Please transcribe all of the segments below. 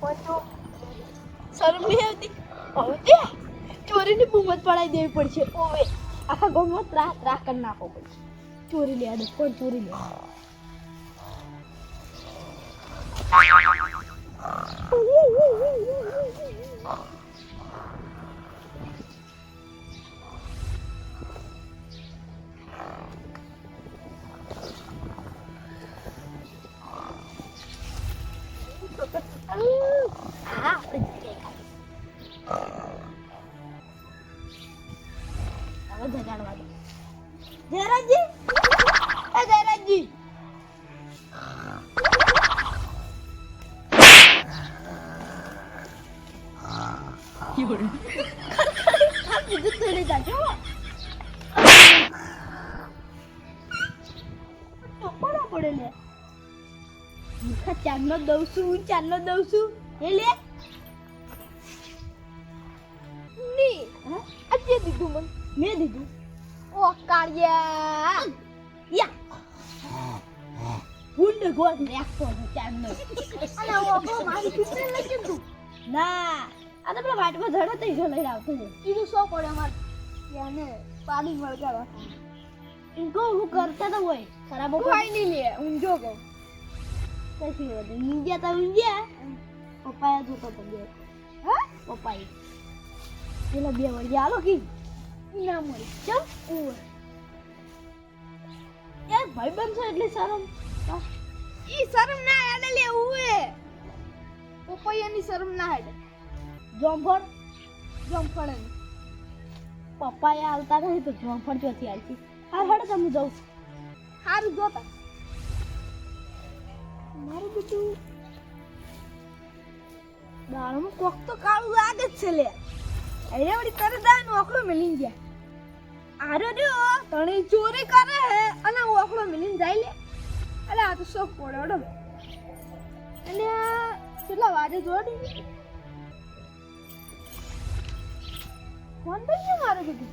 પતો શરમ નહીં આવતી હવે તે ચોરીની પડાવી દેવી પડશે આખા ગામમાં ત્રાહ ત્રાહ કરી નાખવો પડશે ચોરી લે આડે કોણ ચોરી લે ચાંદલો દઉં છું ચાંદલો દઉં છું. એ લે? ની આજે દીધું મને. મેં દીધું. ઓ કાળિયા. યા. હુંડ ગોળ રાખતો હું ચાંદનો અને ઓગો મારી પીપળે લઈ કીધું ના આ તો પેલા વાટમાં ધડો થઈ ગયો લઈને આવતો છે. કીધું સો પડે અમાર? યાને પાણી મળગાવા. ઇનકો હું કરતા તો હોય. ખરાબ કોઈ નહીં લે ઊંઝો કહો. કશી વાત નહીં ઊંઝ્યા તો ઊંઝ્યા પપ્પાએ જોતો તો બે. હા? પપ્પાએ. પેલા બે વળી આલો કી? ના મળી. ચમ? ઓર યાર ભાઈ બંધ છે એટલે શરમ. ઈ શરમ ના યાદ લે ઉએ પપ્પાયાની શરમ ના હેડે. જોંફળ જોંફળ પપ્પાએ હાલતા નહીં તો જોંફળ ચોથી હાલતી. હા હેડે તમે જાઉં સારું જોતા. મારું બધું દાળમાં કોક તો કાળું લાગે જ છે લે. અરે વળી તરત દાન ઓખડો મેલીને ગયા આરો જો તણે ચોરી કરે હે, અને ઓખડો મેલીને જાય લે. અરે આ તો શોખ પડે ઓડો અને કેટલા વાગે જોડી ફોન થઈ ગયો મારે કીધું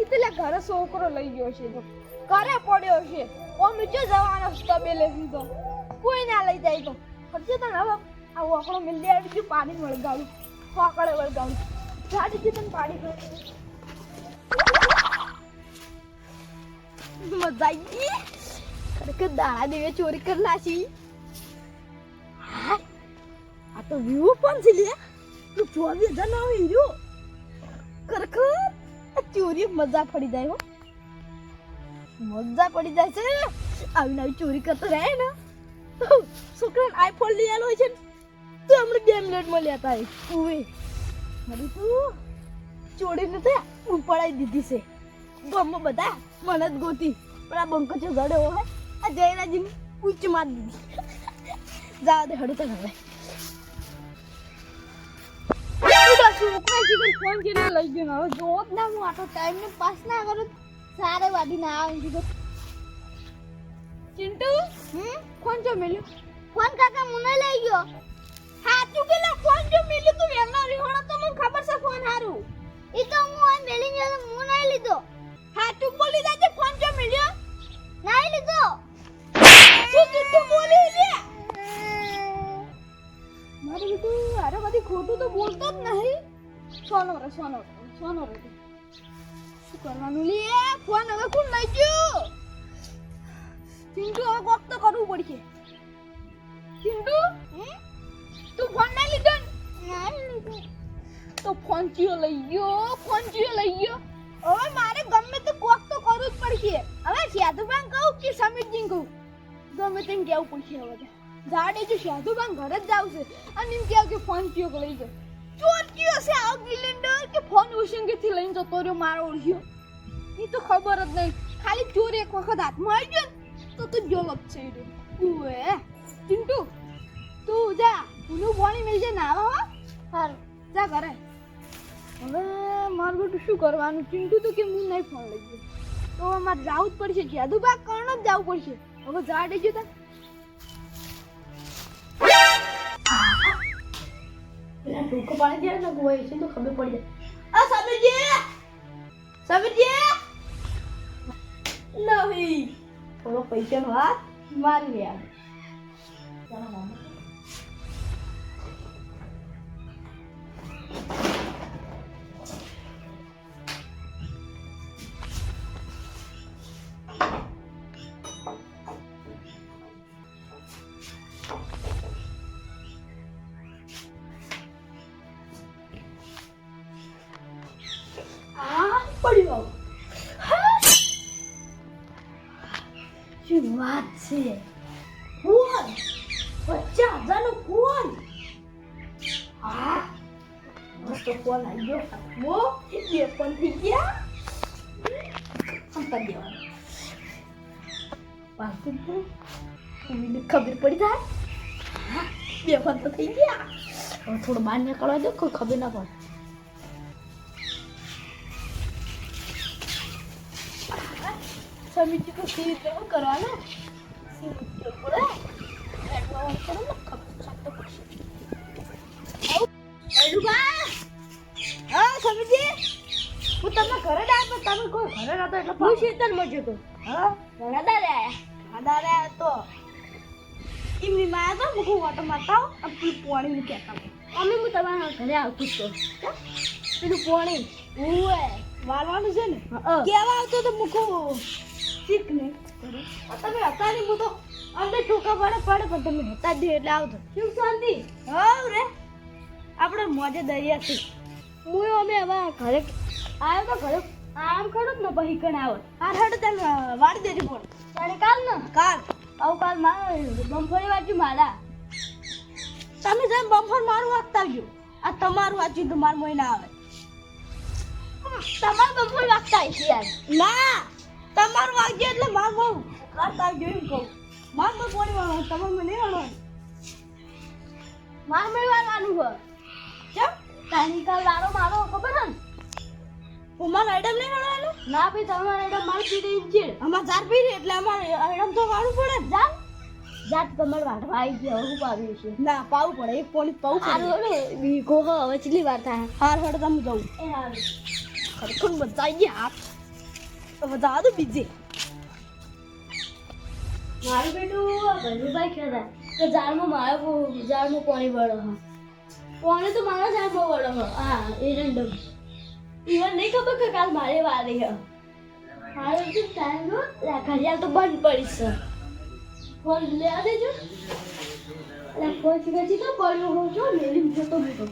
એટલે ઘરે છોકરો લઈ ગયો છે તો ઘરે પડ્યો છે. ઓ નીચે જવાનો તબેલે દીધો કોઈ ના લઈ જાય તો. ખર્ચે તને હવે. આ ઓકળો મિલી આવી ગયું, પાણી વળગાવું ફોકડે વળગાવું જાડી છે તને પાણી વળગાડું. મજા આવી ગઈ. ખરેખર દાણા દેવે ચોરી કરી નાખી. આ તો વ્યૂ પણ છે લે તું ચોવીસ હજાર નો હીરો. ખરેખર? ચોરી મજા પડી જાય હો. મજા પડી જાય છે. આવી નવી ચોરી કરતો રહે ને. છોકરાને આઈફોન લઈ આલો છે ને, તો હમણાં બે મિનિટમાં લેતા હોય ઉવે. મારી તું ચોરી નથી ઉપાડાઈ દીધી છે. ગામમાં બધા, મને જ ગોતી. પણ આ બંકો છે જડે હોય આ જયરાજીને ઉચ્ચ માર દીધી. જા દે હડું તો હવે. છોકરા શીખર ફોન કરીને લઈ ગયો હવે જોત ના હું આટલો ટાઈમ ને પાસ ના કરું સારે વાડી ના આવે કીધું ચિંટુ? હમ? ફોન જો મેલ્યો. ફોન કાકા મુને લઈ ગયો. હાચું કે ફોન જો મેલ્યો તું એમનો રીહોણો તો મને ખબર છે ફોન હારું. એ તો હું આ મેલી ગયો હું નહીં લીધો. હાચું બોલી જાજે ફોન જો મેલ્યો. નહીં લીધો. શું કીધું બોલી લે મારે કીધું અરે બધી ખોટું તો બોલતો જ નહીં. સોનો રે, સોનો સોનો રે. શું કરવાનું? લે, ફોન હવે કોણ લઈ ગયો? ચિંટુ, હવે કોક તો કરવું પડશે. ચિંટુ? તું ફોન ના લીધો ને? તો ફોન ચિયો લઈ ગયો? ફોન ચિયો લઈ ગયો? હવે મારે ગમે તે કોક તો કરવું જ પડશે. હવે સાધુબાન કહું કે સમીરજી કહું? ગમે તેમ કેવું પડશે હવે. તો. જાડે જો પણ ઘરે જ છે અને એમ કહે કે ફોન ચિયો લઈ જાય ચોર કયો છે આ ગિલેન્ડર કે ફોન ઉશંગેથી લઈને જતો રહ્યો મારો ઓળખ્યો એ તો ખબર જ નહીં. ખાલી ચોર એક વખત હાથમાં આવી ગયો તો તું જોલક છે એ રહ્યો. ઉએ ચિંટુ, તું જા. ઊનું પાણી મેલજે નાવા, હો. હારું, જા ઘરે. હવે મારું બધું શું કરવાનું? ચિંટુ તો કે હું નહીં ફોન લઈ ગયો. તો મારે જવું જ પડશે. જાદુબા કર્ણ જ જવું પડશે. હવે જા દેજો પેલા ટૂંકો પાડી દે ને કોઈ છે તો ખબર પડી જાય. આ સમીરજી સમીરજી નહીં. થોડો પૈસાનો હાથ મારી લે આ. છે? ફોન પચાસ હજારનો ફોન હા? મસ્ત ફોન આવી ગયો? વો બે ફોન થઈ ગયા? કરી દેવાનું. પાછું તો મમ્મીને ખબર પડી જાય? બે ફોન તો થઈ ગયા. હવે થોડું બહાર નીકળવા દો, કોઈ ખબર ના પડે. સમિતિ તો સી રીતે શું કરવાનું હા હું તમને ઘરે જ આવ્યો તમે કોઈ ઘરે નતો એટલે હું શીતળમાં જતો હા આયા ઘણા દાડે તો એમની માં તો મુકું ઓટો મારતા પેલું પાણી મૂક્યા હતા અમે હું તમારા ઘરે આવતું જ તો પેલું પાણી ઉવે વાળવાનું છે ને? કેવા આવતો તો મૂકું? શીખ નહીં તમે હતા નહીં હું તો અમને ઠોકા પડે પડે પણ તમે હતા જ નહીં એટલે આવતો શું શાંતિ? હવ રે. આપણે મોજે દરિયાથી હું અમે હવે ઘરે આવ્યો તો ઘરે આમ ખડો ને પછી કણ આવો. આ હડ તમે વાળી દેજો પણ તારે કાલ ને? કાલ. આવું કાલ મારે બમફળી વાંચ્યું મારા. તમે જેમ બમફળ મારું વાગતા આવજો આ તમારું વાંચ્યું તો મારું મહિના આવે. તમારું બમફળ વાગતા આવી યાર. ના! તમારું વાગ્યું એટલે માર બહુ વાગતા આવજો એમ કહું. માર તો કોની વાળવાનું તમારું મને નહીં વાળવાનું મારું મને વાળવાનું હોય. કેમ? તારી કાલ લારો મારો ખબર હે? ને હું મારો આઈટમ નહીં વાળવાનું? ના ભાઈ તમારો આઈટમ પી દઈ છે. અમાર ચાર પીડી એટલે અમારે આઈટમ તો વાળવું પડે ને જા જાત તમારે વાટવા આવી ગયા હું પાવ્યું છે. ના પાવું પડે એક પોલીસ પાવું પડે હારું બીકો હવે વાર થાય. હાર હડ તમે જાઉં. એ હારું. ખરેખર આવી ગયા. બધા તો બીજે મારું બેટું ભૈરુભાઈ ખેડા તો ઝાડમાં મારો ઝાડમાં પાણી વળો હા. પાણી તો મારા ઝાડમાં વળો હા. એ રેન્ડમ ઈવન નહીં ખબર કે કાલ મારે વારે હા. મારે તો ટાઈમ નો રાખડિયા તો બંધ પડી છે. ફોન લેવા દેજો. એટલે ફોન પછી તો પડ્યો હોઉં છો મેલી જતો હતો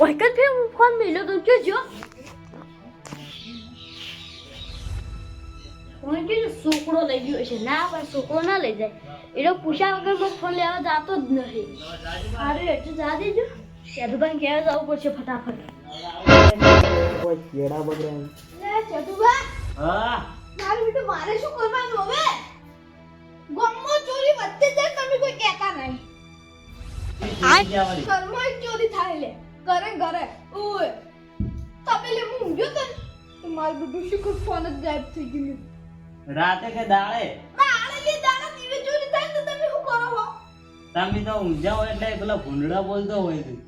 ઓય કદ ફોન મેલ્યો તો જોજો. ફોન કે છોકરો લઈ ગયો છે. ના પણ છોકરો ના લઈ જાય. એનો પૂછ્યા વગર મને ફોન લેવા જતો જ નથી અરે એટલે જા દેજો. ચેતુભાઈ કહેવા જવું પડશે ફટાફટ. કોઈ કેળા બગડે એમ. લે ચેતુભા. હા. મારું બેટું મારે શું કરવાનું હવે? ગમો ચોરી વધતી જાય તમે કોઈ કહેતા નહીં. ઘરમાં ચોરી થાય લે. ઘરે ઘરે. ઓય તમે લે હું ઊંઘ્યો તને મારું બેટું શું ફોન જ ગાયબ થઈ ગયું. રાતે કે દાડે? તો તમે તો ઊંઝા હોય એટલે પેલા ભૂંડડા બોલતો હોય તું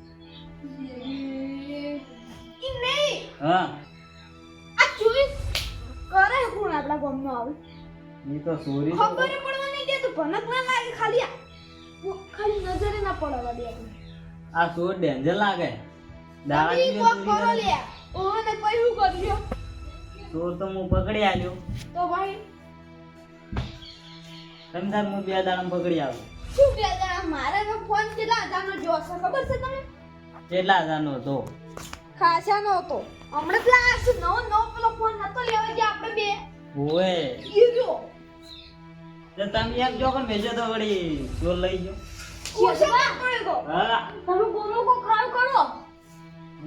હા. આ ચોરી કરે કોણ આપણા આવે? એ તો સોરી ખબર પડવા નહીં દે ભનક ના લાગે ખાલી આ. ખાલી નજરે ના પડવા દે આ સોર ડેન્જર લાગે. દાડા ઈ કોક કરો લે ઓને કોઈ હું કર્યો? ચોર તો હું પકડી આવ્યો તો ભાઈ? તમે તાર હું બે દાડા પકડી આવ્યો શું બે જરા મારે તો ફોન કેટલા હજારનો જોશે ખબર છે તમને કેટલા હજારનો હતો? ખાસા નો હતો. હમણાં પેલા આ નવો નવો પેલો ફોન નતો લેવા જે આપણે બે? ઓએ ઈ જો તો તમે એમ જો કે મેજો તો વળી જો લઈ ગયો. ઓછા ગો હા. તમે ગોનો કો ખાવ કરો.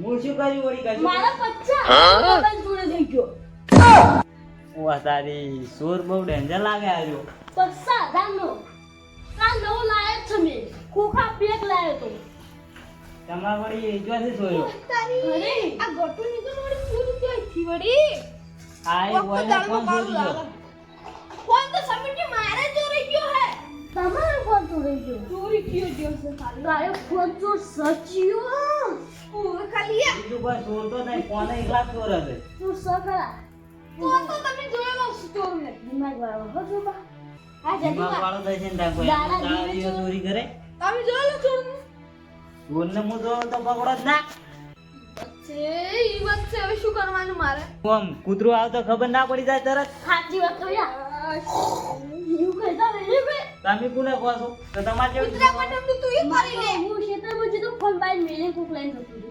હું શું કર્યું વળી? કશું મારા પચ્ચા મોબાઈલ જોડે થઈ ગયો. વાહ તારી સોર બહુ ડેન્જર લાગે આવ્યો પચ્ચા હજારનો કાલ નવો લાયો છે મે. ખોખા પેક લાયો તો. તમારે વળી જોથી સોયો? તારી આ ગટુ નીકળ વળી પૂરી થઈ થી વળી આય વળી તો ગયો લાગે. ફોન તો સમિતિ મારે ચોરી ગયો હે? તમારો ફોન ચોરાઈ ગયો? ચોરી થયો ગયો છે ખાલી તારે. ફોન ચોર સચ્યો ઓ ખાલી બીજું કોઈ ચોરતો નહીં ફોન એકલા ચોર હશે તું સખરા તો તો તમે જોયેલો છે ચોર ને દિમાગ વાળો હો જોબા. આ દિમાગ વાળો થાય છે ને ત્યાં કોઈ દાડા દાડા દિવસે દિવસ ચોરી કરે? તમે જોયેલો ચોર ને ચોરને હું જોઉં તો પકડો જ ના. છે ઈ વાત છે હવે શું કરવાનું મારે? આમ કૂતરું આવતો ખબર ના પડી જાય તરત. સાચી વાત કહી આ. કહેતા રે બે તમે કોને કહો છો? તો તમારે જેવું કૂતરા માટે તો તું એ મારી લે. હું ખેતરમાં જતો ફોન બાઈ મેલે કોક લઈને જતો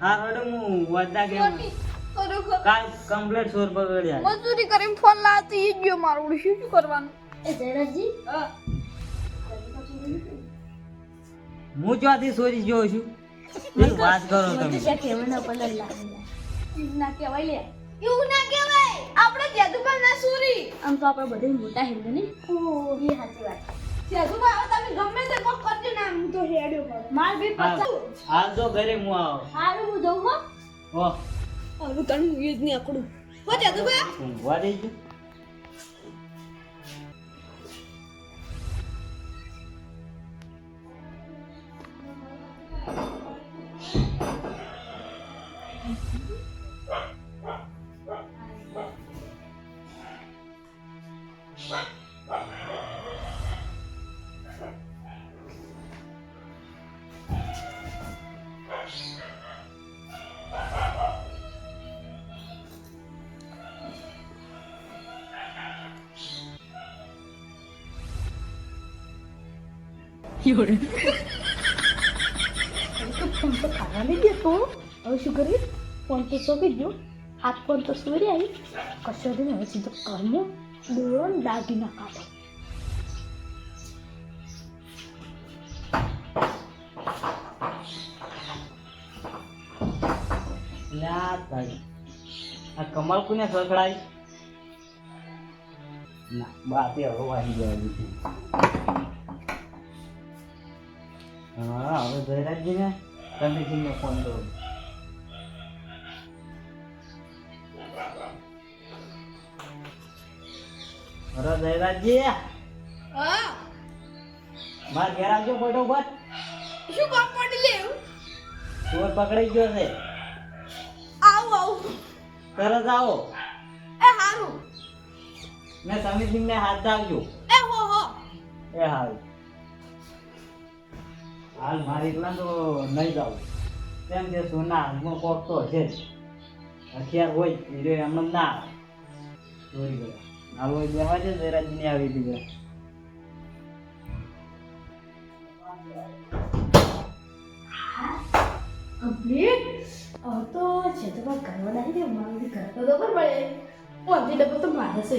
હા ચોરની ખરેખર કાલ કમ્પ્લેટ સોર પકડ્યા મજૂરી કરીને ફોન લાતી ઈ જ ગયો મારો શું શું કરવાનું? એ જયરાજજી હા. હું ચોથી સોરી જોઉં છું? શું વાત કરો તમે. ક્યાં કહેવાના પલર લાગેલા. ના કહેવાય લે. એવું ના કહેવાય. આપણે જાદુકર ના સુરી. આમ તો આપણે બધે મોટા હિન્દુ ને એ સાચી વાત. જાદુકર હવે તમે ગમે તે કોક કરજો ને હું તો હેડ્યો માર બે હા. હાલ તો ઘરે હું આવો. હારું હું જઉં હો. હો. હવે તને હું જ નહીં આકડું હો જાદુકર ઊંઘવા દઈ ગયું ફોન તો ખાવા નહીં દેતો હવે શું કરીશ ફોન તો સોંપી ગયો હાથ ફોન તો સોરી આવી કશો નહીં હવે સીધો કર્મો દોરો ને દાગીના કાઢો. આ કમળ કોને સકડાઈ ના બાતે હવે વાગી જવાની હા હવે જયરાજજીને રમેશજીને ફોન કરું. અરે જયરાજજી હા. માર ઘેર આવજો ફટોફટ. શું કામ પડી લે ચોર પકડાઈ ગયો છે. આવું આવું. તરત આવો. એ હારું. ને સમીરસિંહને હાથ આવજો. એ હો હો. એ હાલ હાલ મારે એકલા તો નહીં જાવ કેમ કે સોના હાથમાં કોક તો હશે જ. હથિયાર હોય, હીરો એમને ના આવે. ચોરી કરે હાલ હોય બેવા છે જયરાજની આવી દીધા કમ્પ્લીટ હવે તો છે તો પણ કરવા નહીં ને મારું ઘર તો પર પડે. ઓંધી ડબ્બો તો મારે છે.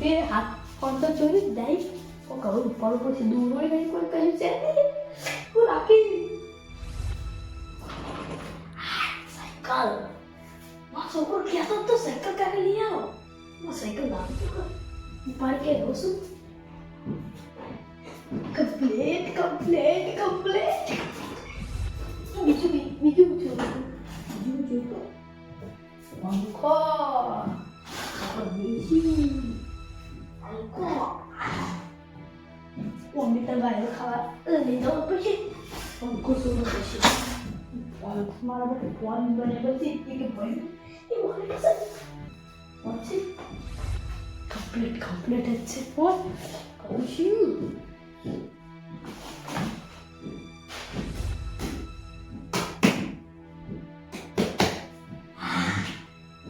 તે હાથ ફોન તો ચોરી જ જાય કહું ઉપર ઉપર દૂર હોય નહીં, કોઈ કહ્યું છે નહીં. હું રાખી સાયકલ મારો છોકરો કહેતો તો સાયકલ કાઢી લઈ આવો હું સાયકલ લાવું છું ઉપાડ કે રહું છું કમ્પ્લીટ કમ્પ્લીટ કમ્પ્લીટ બીજું બી- બીજું બીજું બીજું બીજું પંખો તો ગાય ખાવા લઈ જવું પછી પંખો શું પછી મારા માટે ફોન બને પછી એ કે ભાઈ એ મને પસંદ પછી કમ્પ્લીટ કમ્પ્લીટ જ છે ફોન કહું છું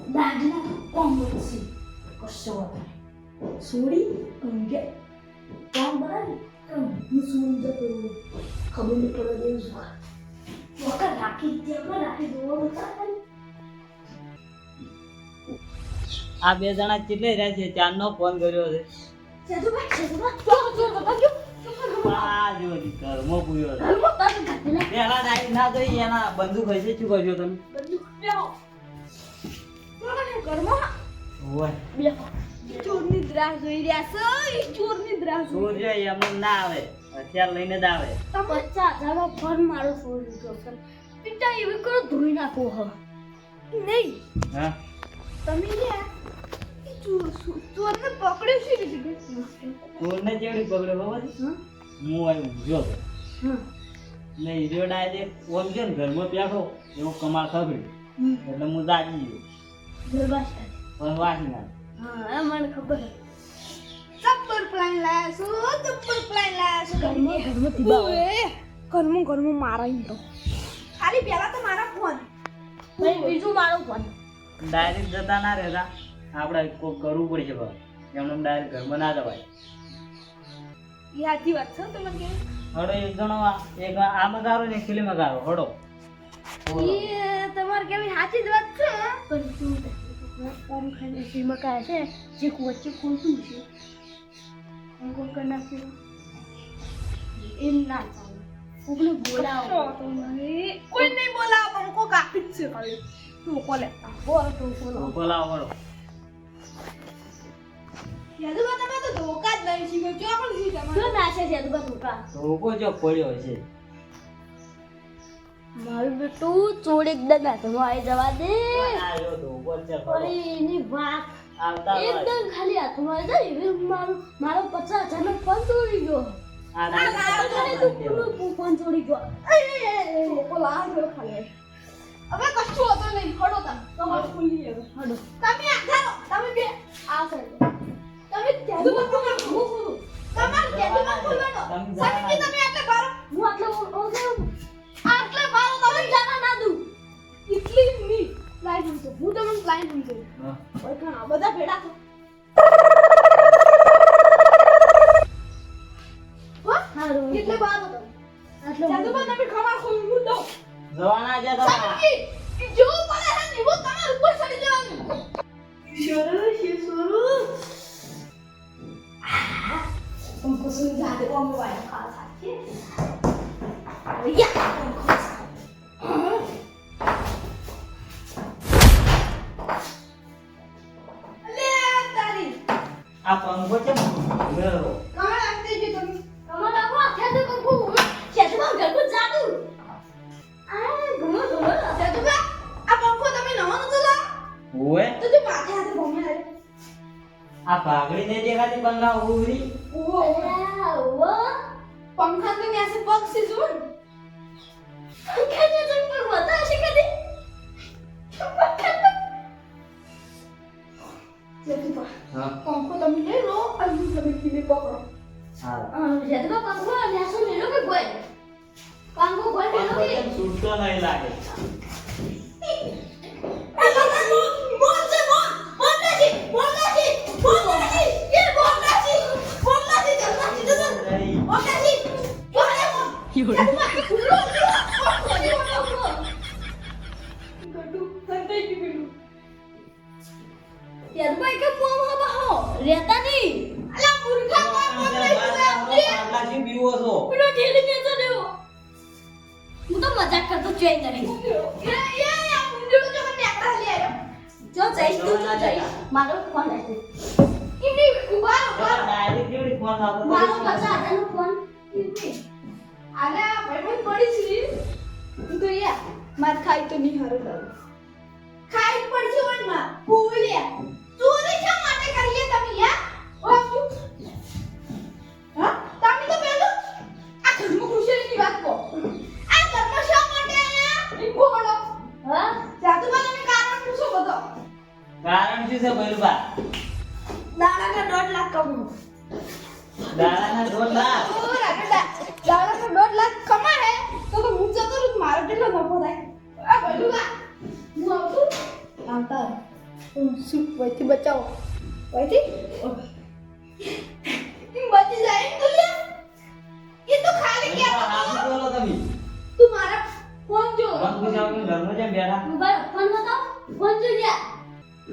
દાગના કોમ છે કશો વાંધો નહીં સોડી અંગે કામ બનાવી કામ હું સુન જતો ખબર નહીં પડે દેવું શું વખત રાખી જ રાખી દેવાનું આ બે જણા કેટલે રહ્યા છે? ચારનો ફોન કર્યો છે. ના બંદૂક હશે શું કરજો તમે? બંદૂક ચોરની દ્રાસ જોઈ રહ્યા છો. ઈ ચોરની દ્રાસ સૂર્ય એમનો ના આવે. હથિયાર લઈને જ આવે. પચાસ હજારમાં ફોન મારો ફોન લીધો પિતા એવી કરો ધોઈ નાખો હવે. નહીં. હા? તમે રહ્યા ચોરને પકડ્યો છે કે? ચોરને જેવડી પકડ્યો ખબર? હા હું આવ્યો જો. હા ને હીરો ડાયરેક્ટ ઓમ છે ને ઘરમાં બેઠો એવો કમાલ ખબર એટલે હું જાગી ગયો. પણ વાસી ના. હા મને ખબર ચપ્પર પ્લાન લાયા છું ચપ્પલ પ્લાન લાયા છું. ઘરમાં ઘરમાં ઘરમાં મારા તો. ખાલી પહેલા તો મારા ફોન. ભાઈ બીજું મારો ફોન. ડાયરેક્ટ જતા ના રહેતા. આપણે કોક કરવું પડશે ભાઈ. એમને ડાયરેક્ટ ઘરમાં ના જવાય. એ સાચી વાત છે તમને કે? હડો એક જણો આ- એક આ મગારો ને પેલી મગારો હડો. એ તમારે કેવી સાચી જ વાત છે. પણ શું કાંઈ છે જે વચ્ચે ખોલતું છે હું કોણ કરી એમ ના ચાલે કોકને બોલાવો કોઈ નહીં બોલાવો પણ કોક જ છે ખાલી તું કોલે બોલ તો બોલો બોલાવો યાદુબા તમે તો ધોકા જ નહીં શીખો જો પણ શી તમારે શું નાશે છે? અદુબા ટોકા ધોકો જો પડ્યો છે મારું બેટું ચોર એકદમ હાથમાં આવી જવા દે. એની વાત. એકદમ ખાલી હાથમાં જાય. એવી મારું મારો પચાસ હજાર નો ફોન ચોરી ગયો. આ direct ખાલી તું પેલું ફોન ચોરી ગયો. ધોકો લાવ દો ખાલી. હવે કશું હોતો નહીં. ખડો તમે. તમારે ખુલ્લી હવે હડો તમે આધારો તમે બે. આ સાઈડ. તમે જાદુમાં ખોલો હું તમારે તમે આટલે બારો હું આટલો ઓકે આટલે બારો તમે જાના ના દઉં એટલી ની લાઈન તો હું તમને લાઈન હું છે ઓય ઘણા બધા ભેડા છો હો હારું એટલે બારો તમે આટલો જાદુમાં તમે ખવા ખો હું દઉં જવાના છે તમારા. જો પડે હે ને એવું તમારે ઉપર ચડી જવાનું શરૂ છે શરુ પંખો સુઈ જાતે પંખો વાય ખાસ છે દેખાતી બંગલા ઉભરી ઓહો ઓવો પંખા તો ન્યાસે પગ છે જો ખેતને જન પર બતા છે કદી જાદુબા હા પંખો તમે લઈ લો અને હું તમે કીને પકડો હા ખેતમાં કંકુ ન્યાસો મેલો કે છો ઠેલી મેતો રહ્યો હું તો મજાક કરતો જોઈ નહીં જો જઈશ તું જો જઈશ મારો ફોન હશે ડાયરેક્ટ કેવડી ફોન આવતો મારો પચાસ હજારનો ફોન માર ખાઈ તો નહીં હરો દાવ ખાઈ પડશે વનમાં ભૂલ્યા ચોરી શા માટે કરીએ તમે યા હા તમે તો પેલું કારણ પૂછો બધો. કારણ શું છે ભૈરબા દાડાના દોઢ લાખ કમાઉં દાડાના દોઢ લાખ? દાડાના દોઢ લાખ કમાય તો તો હું જતો રહું મારો કેટલો નફો થાય? આ આ હું આવતું? આવતા શું વહીથી બચાવો? વહીથી ખાલી કે બોલો? તમે. તું મારા ફોન જો. ફોન પૂછાવ કે જેમ બેઠા? મોબાઈલ ફોન બતાવો ફોન જોઈ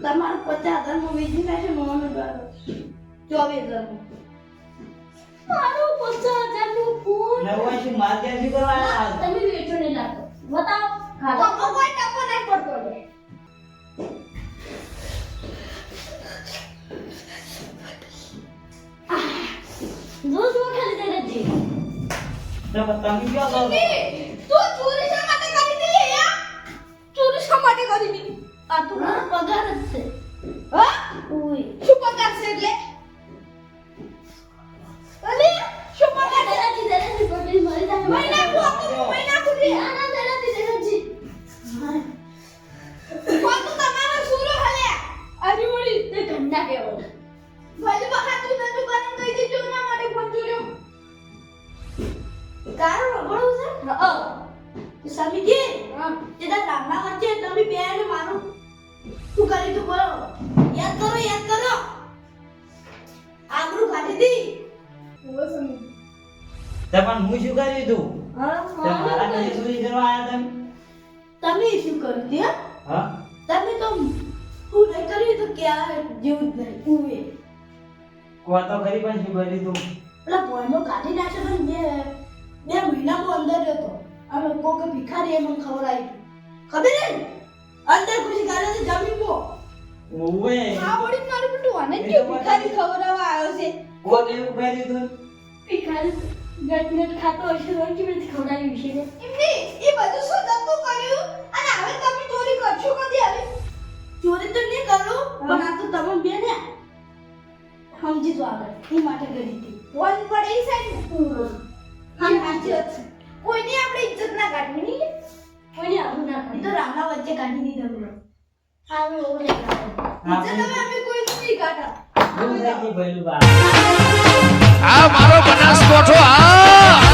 તમારું પચાસ હજારનું વેચી નાખે મમ્મી દ્વારા ચોવીસ હજારનું મારો પચાસ હજારનો ફોન. નવું માર આવ્યા? તમે વેચો નહીં લાગતો. બતાવો ખાધો કોઈ ટપો નહીં તો તમે ક્યાં કરો હા સમીજી તે તાર રામના વચ્ચે તમે બે ને મારું શું કરી તું બોલો યાદ કરો યાદ કરો આબરૂ કાઢી દી ઓવે સમી તે હું શું કર્યું તું હા તે મારા ચોરી કરવા આયા તમે તમે શું કર્યું તે હા તમે તો હું નહીં કર્યું તો ક્યાં જેવું જ નહીં ઉવે કો કરી પણ શું કરી તું પેલા બોયનો કાઢી નાખ્યો તો બે બે મહિનામાં અંદર હતો અમે કોક ભિખારી એ મને ખવડાવી ખબર હે અંદર ઘુસી કાઢે તો જમીનમાં ઓવે આ વળી મારું બેટું આને કે ભિખારી ખવડાવવા આવ્યો છે. કોણ ઊભા તું ભિખારી ગટ ગટ ખાતો હશે તો કેવી રીતે ખવડાવી વિશે ને? એ બધું શું દત્તું કર્યું? અને હવે તમે ચોરી કરશો કદી હવે? ચોરી તો નહીં કરું પણ આ તો તમે બે ને સમજી જો આગળ. એ માટે કરી હતી. ફોન પડે એ સાઈડ. હા છે. કોઈની આપણે ઇજ્જત ના કાઢવી નહીં. કોઈની આવું ના કરી તો રામલા વચ્ચે કાઢી દીધા મને હા હવે ઓવર ઇજ્જત હવે અમે કોઈ નહીં કાઢા બહુ થઈ ગઈ ભઈલું બા. આ મારો બનાસકોઠો આ